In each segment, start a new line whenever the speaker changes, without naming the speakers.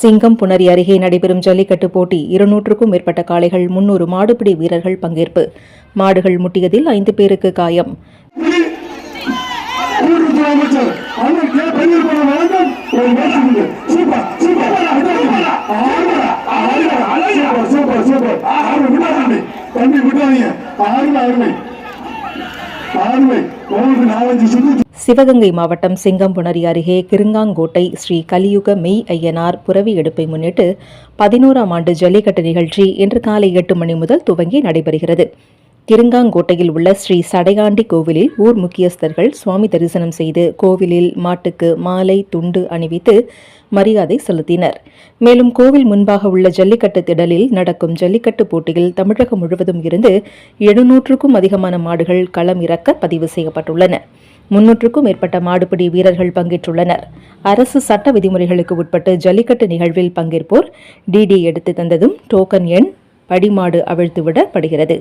சிங்கம் புணரி அருகே நடைபெறும் ஜல்லிக்கட்டு போட்டி இருநூற்றுக்கும் மேற்பட்ட காளைகள் முன்னூறு மாடுபிடி வீரர்கள் பங்கேற்பு மாடுகள் முட்டியதில் ஐந்து பேருக்கு காயம்
சூப்பர் சூப்பர் ஆறு
சிவகங்கை மாவட்டம் சிங்கம்புணரி அருகே கிருங்காங்கோட்டை ஸ்ரீ கலியுக மெய் ஐயனார் புரவி எடுப்பை முன்னிட்டு பதினோராம் ஆண்டு ஜல்லிக்கட்டு நிகழ்ச்சி இன்று காலை எட்டு மணி முதல் துவங்கி நடைபெறுகிறது. கிருங்காங்கோட்டையில் உள்ள ஸ்ரீ சடையாண்டி கோவிலில் ஊர் முக்கியஸ்தர்கள் சுவாமி தரிசனம் செய்து கோவிலில் மாட்டுக்கு மாலை துண்டு அணிவித்து மரியாதை செலுத்தினர். மேலும் கோவில் முன்பாக உள்ள ஜல்லிக்கட்டு திடலில் நடக்கும் ஜல்லிக்கட்டு போட்டியில் தமிழகம் முழுவதும் இருந்து எழுநூற்றுக்கும் அதிகமான மாடுகள் களம் இறக்க பதிவு செய்யப்பட்டுள்ளன. முன்னூற்றுக்கும் மேற்பட்ட மாடுபிடி வீரர்கள் பங்கேற்றுள்ளனர். அரசு சட்ட விதிமுறைகளுக்கு உட்பட்டு ஜல்லிக்கட்டு நிகழ்வில் பங்கேற்போர் டிடி எடுத்து தந்ததும் டோக்கன் எண் படிமாடு அவிழ்த்துவிடப்படுகிறது.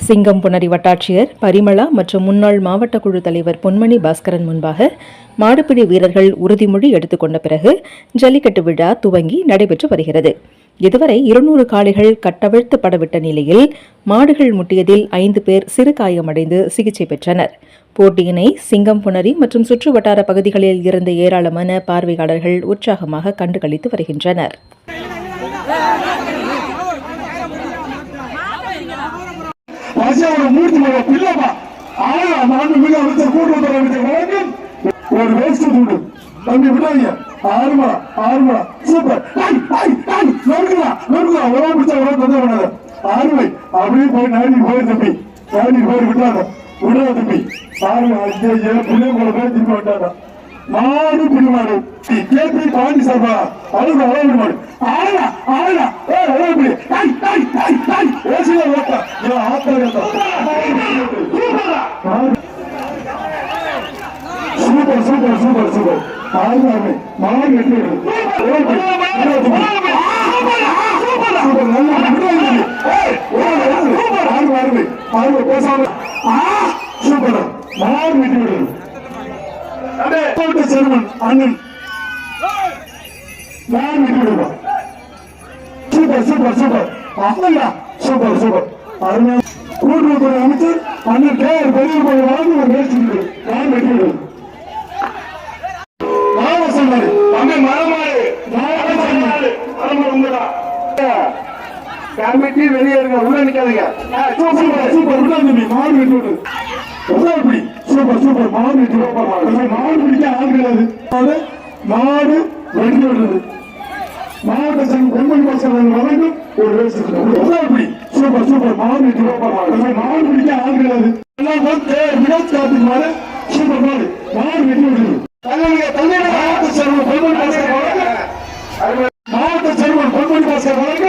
சிங்கம் புணரி வட்டாட்சியர் பரிமளா மற்றும் முன்னாள் மாவட்ட குழு தலைவர் பொன்மணி பாஸ்கரன் முன்பாக மாடுபிடி வீரர்கள் உறுதிமொழி எடுத்துக்கொண்ட பிறகு ஜல்லிக்கட்டு விழா துவங்கி நடைபெற்று வருகிறது. இதுவரை இருநூறு காளைகள் கட்டவிழ்த்து படவிட்ட நிலையில் மாடுகள் முட்டியதில் ஐந்து பேர் சிறு காயமடைந்து சிகிச்சை பெற்றனர். போட்டியினை சிங்கம் புணரி மற்றும் சுற்று வட்டார பகுதிகளில் இருந்த ஏராளமான பார்வையாளர்கள் உற்சாகமாக கண்டுகளித்து வருகின்றனர்.
பசியோட மூர்த்தி மேல பிள்ளப்பா. ஆனா மாண்பு மிக அமைச்சர் கூட்டுறவு வேண்டிய வழக்கம். ஒரு வேஸ்ட் துண்டு. தம்பி விடாதீங்க. ஆறுமா ஆறுமா சூப்பர். ஐ ஐ ஐ நொறுக்குதா நொறுக்குதா உறவு பிடிச்சா உறவு தொந்த பண்ணாத ஆறுமை அப்படியே போய் நாடி போய் தம்பி. நாடி போய் விடாத விடாத தம்பி. ஆறுமா ஐயா பிள்ளை கூட போய் திரும்ப விட்டாங்க மாடு பிடிமாடு. கேபி பாண்டி சார்பா. அழுது அழகு மாடு ஆளா ஆளா சூப்பர் சூப்பர் சூப்பர். பாருங்க ஆறு ஆறு மாடு வெற்றி சூப்பர். மாடு வெற்றி விடுறது அண்ணன். நான் விட்டு சூப்பர் சூப்பர் சூப்பர். அப்படியா சூப்பர் சூப்பர். அருமையா கூட்டுறவுத்துறை அமைச்சர் அண்ணன் கே ஆர் பெரியவர் வழங்கி ஒரு முயற்சி இருக்குது நான் வெற்றி கமிட்டி வெளியே இருங்க உள்ள நிக்காதீங்க. சூப்பர் சூப்பர் உள்ள தம்பி மாடு வெட்டி உள்ள சூப்பர் சூப்பர். மாடு வெட்டி சூப்பர் மாடு. பிடிக்க ஆள் கிடையாது. மாடு வெட்டி விடுறது. மாவட்ட சங்கம் பொன்மணி பாசனம் வழங்கும் ஒரு ரேஸ் உள்ள சூப்பர் சூப்பர். மாடு வெட்டி மாடு. பிடிக்க ஆள் கிடையாது. எல்லாம் விட சூப்பர் மாடு. மாடு வெட்டி விடுறது மாவட்ட சங்கம் பொன்மணி பாசனம் வழங்கும் மாவட்ட சேர்மன் பொன்மணி பாஸ்கர் வழங்க